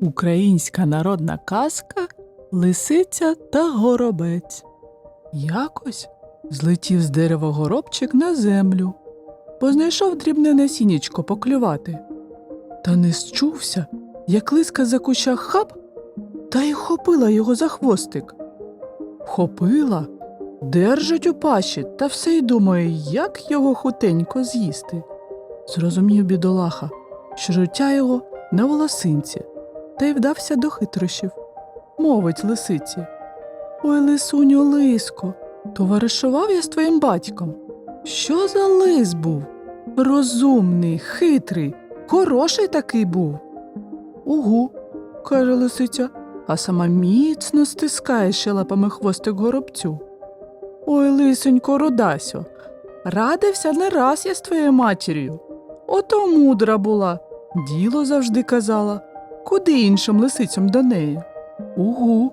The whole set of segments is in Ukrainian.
Українська народна казка Лисиця та горобець. Якось злетів з дерева горобчик на землю, бо знайшов дрібне насіннячко поклювати. Та не счувся, як лиска за куща хап, та й хопила його за хвостик. Вхопила, держить у пащі та все й думає, як його хутенько з'їсти. Зрозумів бідолаха, що життя його на волосинці, та й вдався до хитрощів. Мовить лисиці. Ой, лисуню, лиско, товаришував я з твоїм батьком. Що за лис був? Розумний, хитрий, хороший такий був. Угу, каже лисиця, а сама міцно стискає щелепами хвостик горобцю. Ой, лисонько, рудасю, радився не раз я з твоєю матір'ю. Ото мудра була, діло завжди казала. Куди іншим лисицям до неї? Угу.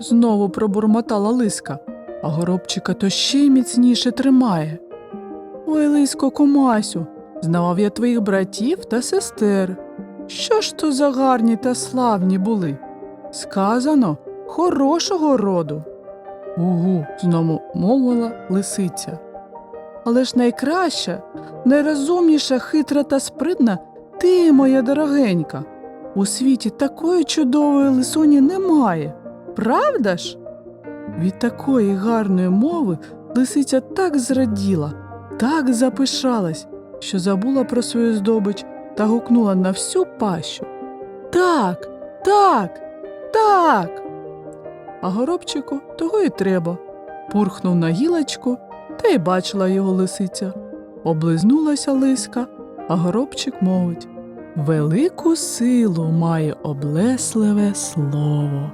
Знову пробурмотала лиска, а горобчика то ще й міцніше тримає. Ой, лиско, кумасю, знавав я твоїх братів та сестер. Що ж то за гарні та славні були? Сказано, хорошого роду. Угу, знову мовила лисиця. Але ж найкраща, найрозумніша, хитра та спритна ти, моя дорогенька. У світі такої чудової лисуні немає, правда ж? Від такої гарної мови лисиця так зраділа, так запишалась, що забула про свою здобич та гукнула на всю пащу. Так, так, так. А горобчику того й треба. Пурхнув на гілочку, та й бачила його лисиця. Облизнулася лиска, а горобчик мовить Велику силу має облесливе слово.